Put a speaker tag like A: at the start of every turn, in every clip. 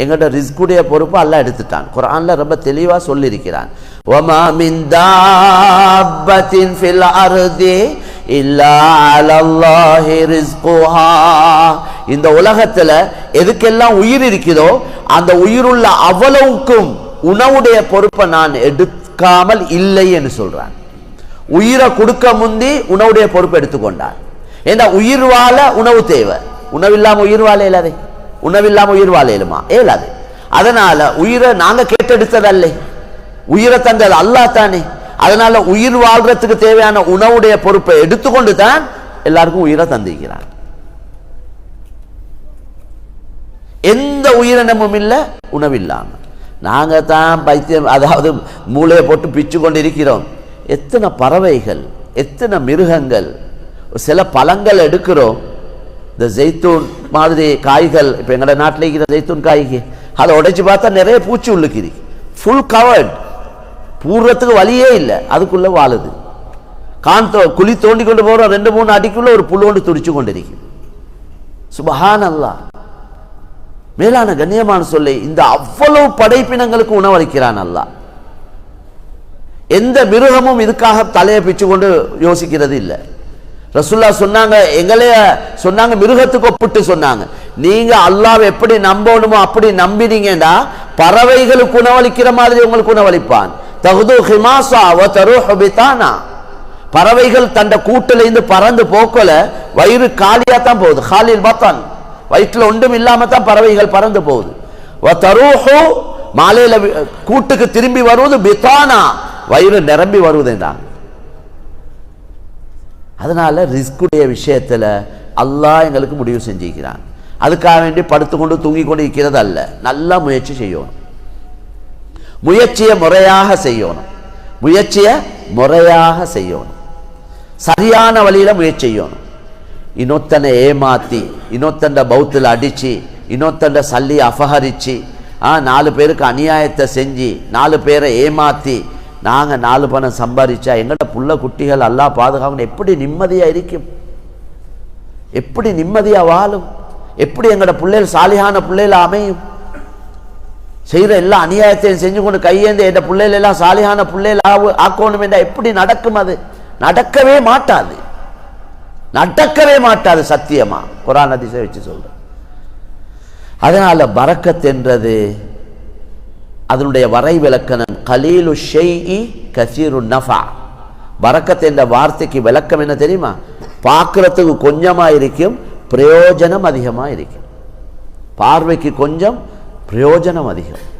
A: எங்கள்கிட்ட ரிஸ்குடைய பொறுப்பு அல்ல எடுத்துட்டான். குரான்ல ரொம்ப தெளிவாக சொல்லியிருக்கிறான். ஒமா மிந்தாபத்தின் ஃபில் அருதி இந்த உலகத்துல எதுக்கெல்லாம் உயிர் இருக்குதோ அந்த உயிருள்ள அவ்வளவுக்கும் உணவுடைய பொறுப்பை நான் எடுக்காமல் இல்லைன்னு சொல்றான். உயிரை கொடுக்க முந்தி உணவுடைய பொறுப்பை எடுத்துக்கொண்டான். ஏன்னா உயிர் வாழ உணவு தேவை. உணவில்லாமல் உயிர் வாழ இல்லாதே உணவில்லாம உயிர் வாழ ஏலாது அதனால உயிரை நாங்க கேட்டெடுத்ததல்ல. உயிரை தந்தது அல்லா தானே. அதனால உயிர் வாழ்றதுக்கு தேவையான உணவுடைய பொறுப்பை எடுத்துக்கொண்டு தான் எல்லாருக்கும் உயிரை தந்திருக்கிறான் எந்த உயிரினமும் இல்லை உணவில்லாம. நாங்க தான் பைத்தியம் அதாவது மூளையை போட்டு பிச்சு கொண்டு இருக்கிறோம் எத்தனை பறவைகள் எத்தனை மிருகங்கள் சில பழங்கள் எடுக்கிறோம். இந்த ஜெய்த்தூன் மாதிரி காய்கள் இப்போ எங்களோட நாட்டில் இருக்கிற ஜெய்த்தூன் காய்க்கு அதை உடைச்சு பார்த்தா நிறைய பூச்சி உள்ளுக்குது. ஃபுல் கவர்ட் பூர்வத்துக்கு வழியே இல்லை. அதுக்குள்ளே வாழுது. கான் தோ குழி தோண்டி கொண்டு போகிறோம் ரெண்டு மூணு அடிக்குள்ளே ஒரு புல்லோண்டு துடிச்சு கொண்டிருக்கு சுபஹான் அல்லாஹ் மேலான கண்ணியமான சொல்லி இந்த அவ்வளவு படைப்பினங்களுக்கு உணவளிக்கிறான் அல்லா. எந்த மிருகமும் இதுக்காக தலையை பிச்சு கொண்டு யோசிக்கிறது இல்லை ரசுல்லா சொன்னாங்க எங்களைய சொன்னாங்க மிருகத்துக்கு ஒப்பிட்டு சொன்னாங்க. நீங்க அல்லாஹ் எப்படி நம்பணுமோ அப்படி நம்பினீங்கன்னா பறவைகளுக்கு உணவளிக்கிற மாதிரி உங்களுக்கு உணவளிப்பான். தகுது ஹிமாசா தரு ஹபிதானா பறவைகள் தண்ட கூட்டிலேருந்து பறந்து போக்கல வயிறு காலியா தான் போகுது காலில் பார்த்தான் வயிற்றுல ஒன்றும் இல்லாம தான் பறவைகள் பறந்து போகுது. தருஹோ தருஹு மாலையில கூட்டுக்கு திரும்பி வருவது பிதானா. வயிறு நிரம்பி வருவதுதான் அதனால ரிஸ்குடைய விஷயத்துல அல்லாஹ் எங்களுக்கு முடிவு செஞ்சுக்கிறான். அதுக்காக வேண்டி படுத்துக்கொண்டு தூங்கி கொண்டு இருக்கிறது அல்ல நல்லா முயற்சி செய்யணும். முயற்சியை முறையாக செய்யணும். முயற்சியை முறையாக செய்யணும். சரியான வழியில முயற்சி செய்யணும். இன்னொத்தனை ஏமாத்தி இன்னொத்தண்ட பௌத்தில் அடிச்சு இன்னொத்தண்ட சல்லி அபகரிச்சு நாலு பேருக்கு அநியாயத்தை செஞ்சு நாலு பேரை ஏமாத்தி நாங்க நாலு பணம் சம்பாதிச்சா எங்கள்ட புள்ள குட்டிகள் எல்லாம் பாதுகாக்கணும். எப்படி நிம்மதியா இருக்கும்? எப்படி நிம்மதியா வாழும்? எப்படி எங்கட பிள்ளைகள் சாலியான பிள்ளைகள் அமையும்? செய்கிற எல்லா அநியாயத்தையும் செஞ்சு கொண்டு கையேந்து என் பிள்ளைகள் எல்லாம் சாலியான பிள்ளைகள் ஆவு- ஆக்கணும் என்றா எப்படி நடக்கும் அது? நடக்கவே மாட்டாது. நடக்கவே மாட்டாது சத்தியமா. குரான் அதிசய வச்சு சொல்கிறேன் அதனால பரக்கத் என்றது அதனுடைய வரை விளக்கணம் கலீலு ஷெய்இ கசீரு நஃபா. பரக்கத் என்ற வார்த்தைக்கு விளக்கம் என்ன தெரியுமா? பார்க்கறதுக்கு கொஞ்சமா இருக்கும் பிரயோஜனம் அதிகமா இருக்கும் பார்வைக்கு கொஞ்சம் பிரயோஜனம் அதிகம்.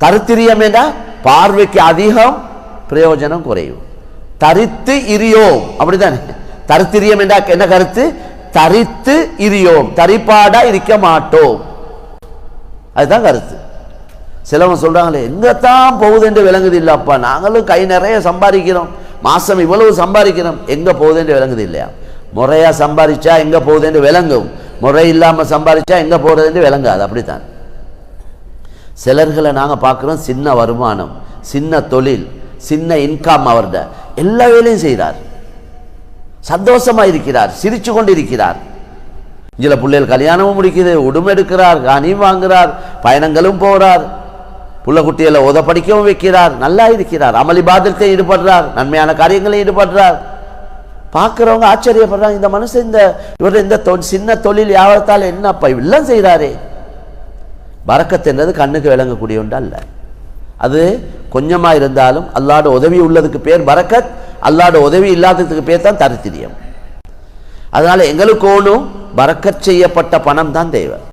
A: தருத்திரியம் என்ற பார்வைக்கு அதிகம் பிரயோஜனம் குறையும். தரித்து இரியோம் அப்படிதானே? தருத்திரியம் என்றா என்ன கருத்து? தரித்து இரியோம் தரிப்பாடா இருக்க மாட்டோம். அதுதான் கருத்து. சிலவங்க சொல்றாங்களே எங்கத்தான் போகுது என்று விளங்குது இல்லப்பா நாங்களும் கை நிறைய சம்பாதிக்கிறோம். மாசம் இவ்வளவு சம்பாதிக்கிறோம். எங்க போகுது என்று விளங்குது இல்லையா? முறையா சம்பாதிச்சா எங்க போகுது என்று விளங்கும். முறை இல்லாம சம்பாதிச்சா எங்க போகிறது என்று விளங்காது. அப்படித்தான். சிலர்களை நாங்க பார்க்குறோம் சின்ன வருமானம் சின்ன தொழில் சின்ன இன்கம் அவர்கிட்ட எல்லா வேலையும் செய்கிறார் சந்தோஷமா இருக்கிறார் சிரிச்சு கொண்டு இருக்கிறார் இதில் பிள்ளைகள் கல்யாணமும் முடிக்குது உடுமை எடுக்கிறார் கனி வாங்குகிறார் பயணங்களும் போகிறார் உள்ள குட்டிகளை உத படிக்கவும் வைக்கிறார் நல்லா இருக்கிறார் அமளி பாதத்தை ஈடுபடுறார் நன்மையான காரியங்களில் ஈடுபடுறார். பார்க்குறவங்க ஆச்சரியப்படுறாங்க இந்த மனுஷன் இந்த இவர் இந்த சின்ன தொழில் யாவரத்தால் என்னப்பா எல்லாம் செய்கிறாரே பறக்கத் கண்ணுக்கு விளங்கக்கூடிய ஒன்று அல்ல அது கொஞ்சமாக இருந்தாலும் அல்லாட உதவி உள்ளதுக்கு பேர் பரக்கத் அல்லாட உதவி இல்லாததுக்கு பேர் தான் தரித்திரியம். அதனால் எங்களுக்கு ஒன்றும் பறக்கச் செய்யப்பட்ட பணம் தான் தேவை.